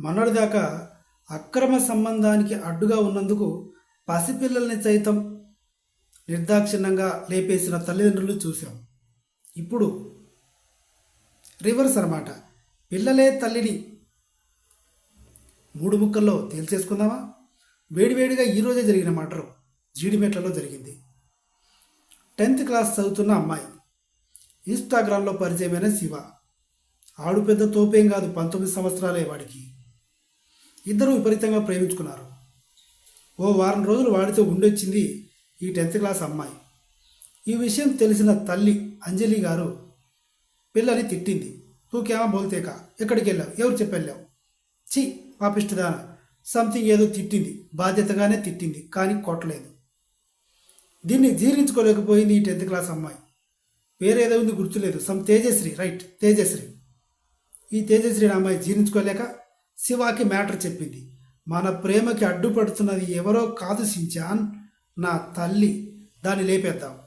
మొన్నటిదాకా అక్రమ సంబంధానికి అడ్డుగా ఉన్నందుకు పసిపిల్లల్ని సైతం నిర్దాక్షిణ్యంగా లేపేసిన తల్లిదండ్రులు చూశాం. ఇప్పుడు రివర్స్ అనమాట పిల్లలే తల్లిని మూడు ముక్కల్లో తేల్చేసుకుందామా? వేడివేడిగా ఈరోజే జరిగిన మాటలు జీడిమెట్లలో జరిగింది. టెన్త్ క్లాస్ చదువుతున్న అమ్మాయి. ఇన్స్టాగ్రామ్లో పరిచయమైన శివ. ఆడు పెద్ద తోపేం కాదు పంతొమ్మిది సంవత్సరాలే వాడికి. ఇద్దరు విపరీతంగా ప్రేమించుకున్నారు. ఓ వారం రోజులు వాడితో ఉండొచ్చింది ఈ టెన్త్ క్లాస్ అమ్మాయి. ఈ విషయం తెలిసిన తల్లి అంజలి గారు పిల్లని తిట్టింది. తూకేమా బోల్తేక ఎక్కడికి వెళ్ళావు ఎవరు చెప్పెళ్ళావు? ఛీ పాపిష్టదాన సంథింగ్ ఏదో తిట్టింది. బాధ్యతగానే తిట్టింది కానీ కొట్టలేదు. దీన్ని జీర్ణించుకోలేకపోయింది ఈ టెన్త్ క్లాస్ అమ్మాయి. వేరేదో ఉంది గుర్తులేదు. Some Tejashree right Tejashree. ఈ తేజశ్రీ అమ్మాయి జీర్ణించుకోలేక శివాకి మ్యాటర్ చెప్పింది. మన ప్రేమకి అడ్డుపడుతున్నది ఎవరో కాదు సించాన్ నా తల్లి. దాన్ని లేపేద్దాం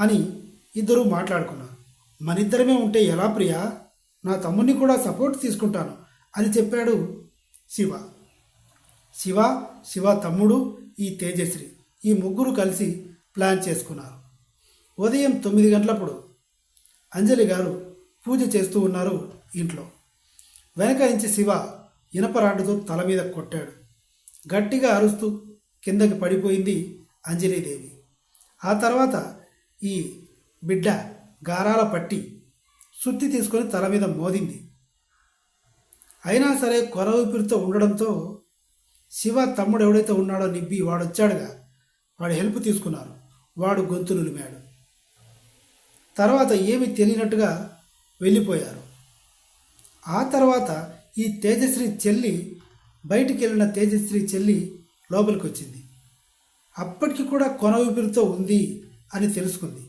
అని ఇద్దరు మాట్లాడుకున్నారు. మనిద్దరమే ఉంటే ఎలా ప్రియా? నా తమ్ముడిని కూడా సపోర్ట్ తీసుకుంటాను అని చెప్పాడు శివ. శివ శివ తమ్ముడు ఈ తేజశ్రీ ఈ ముగ్గురు కలిసి ప్లాన్ చేసుకున్నారు. ఉదయం తొమ్మిది గంటలప్పుడు అంజలి గారు పూజ చేస్తూ ఉన్నారు ఇంట్లో. వెనక నుంచి శివ ఇనప రాడ్డుతో తల మీద కొట్టాడు. గట్టిగా అరుస్తూ కిందకి పడిపోయింది అంజలీదేవి ఆ తర్వాత ఈ బిడ్డ గారాల పట్టి సుత్తి తీసుకొని తల మీద మోదింది. అయినా సరే కొర ఊపిరితో ఉండడంతో శివ తమ్ముడు ఎవడైతే ఉన్నాడో నిబ్బి వాడొచ్చాడుగా వాడు హెల్ప్ తీసుకున్నారు. వాడు గొంతు నులిమాడు. తర్వాత ఏమి తెలియనట్టుగా వెళ్ళిపోయారు. ఆ తర్వాత ఈ తేజశ్రీ చెల్లి బయటికి వెళ్ళిన తేజశ్రీ చెల్లి లోపలికి వచ్చింది అప్పటికి కూడా కొన ఊపిరితో ఉంది అని తెలుసుకుంది.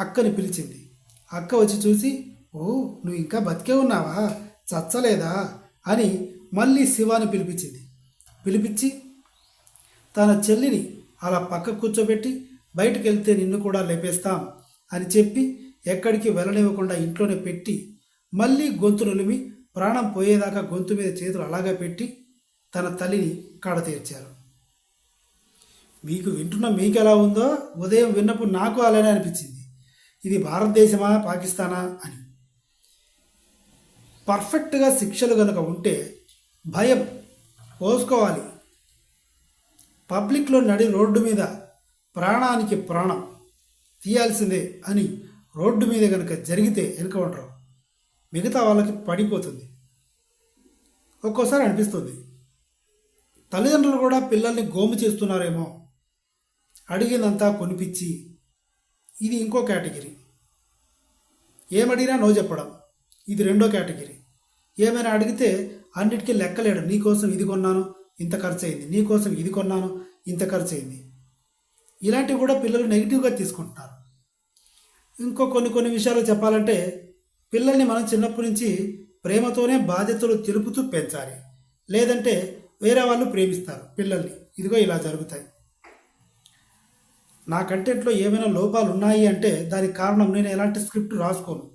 అక్కని పిలిచింది. అక్క వచ్చి చూసి ఓ నువ్వు ఇంకా బతికే ఉన్నావా? చచ్చలేదా? అని మళ్ళీ శివాని పిలిపించింది. పిలిపించి తన చెల్లిని అలా పక్క కూర్చోబెట్టి బయటికి వెళ్తే నిన్ను కూడా లేపేస్తాం అని చెప్పి ఎక్కడికి వెళ్ళనివ్వకుండా ఇంట్లోనే పెట్టి మళ్ళీ గొంతు నులిమి ప్రాణం పోయేదాకా గొంతు మీద చేతులు అలాగా పెట్టి తన తల్లిని కాడ తీర్చారు. మీకు వింటున్న మీకు ఎలా ఉందో ఉదయం విన్నప్పుడు నాకు అలానే అనిపించింది. ఇది భారతదేశమా పాకిస్తానా అని. పర్ఫెక్ట్గా శిక్షలు కనుక ఉంటే భయం పోసుకోవాలి. పబ్లిక్లో నడి రోడ్డు మీద ప్రాణానికి ప్రాణం తీయాల్సిందే అని రోడ్డు మీద కనుక జరిగితే ఎన్కౌంటర్ మిగతా వాళ్ళకి పడిపోతుంది. ఒక్కోసారి అనిపిస్తుంది తల్లిదండ్రులు కూడా పిల్లల్ని గోము చేస్తున్నారేమో అడిగిందంతా కొనిపించి ఇది ఇంకో కేటగిరీ. ఏమడిగినా నో చెప్పడం ఇది రెండో కేటగిరీ. ఏమైనా అడిగితే అన్నిటికీ లెక్కలేడు నీకోసం ఇది కొన్నాను ఇంత ఖర్చు అయింది నీకోసం ఇది కొన్నాను ఇంత ఖర్చు అయింది ఇలాంటివి కూడా పిల్లలు నెగిటివ్గా తీసుకుంటున్నారు. ఇంకో కొన్ని కొన్ని విషయాలు చెప్పాలంటే పిల్లల్ని మనం చిన్నప్పటి నుంచి ప్రేమతోనే బాధ్యతలు తెలుపుతూ పెంచాలి. లేదంటే వేరే వాళ్ళు ప్రేమిస్తారు పిల్లల్ని. ఇదిగో ఇలా జరుగుతాయి. నా కంటెంట్లో ఏమైనా లోపాలు ఉన్నాయి అంటే దానికి కారణం నేను ఎలాంటి స్క్రిప్ట్ రాసుకోను.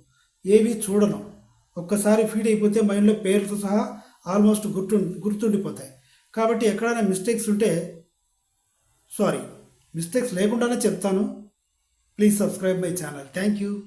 ఏవి చూడను. ఒక్కసారి ఫీడ్ అయిపోతే మైండ్లో పేర్లతో సహా ఆల్మోస్ట్ గుర్తు గుర్తుండిపోతాయి. కాబట్టి ఎక్కడైనా మిస్టేక్స్ ఉంటే సారీ మిస్టేక్స్ లేకుండానే చెప్తాను. Please subscribe my channel. Thank you.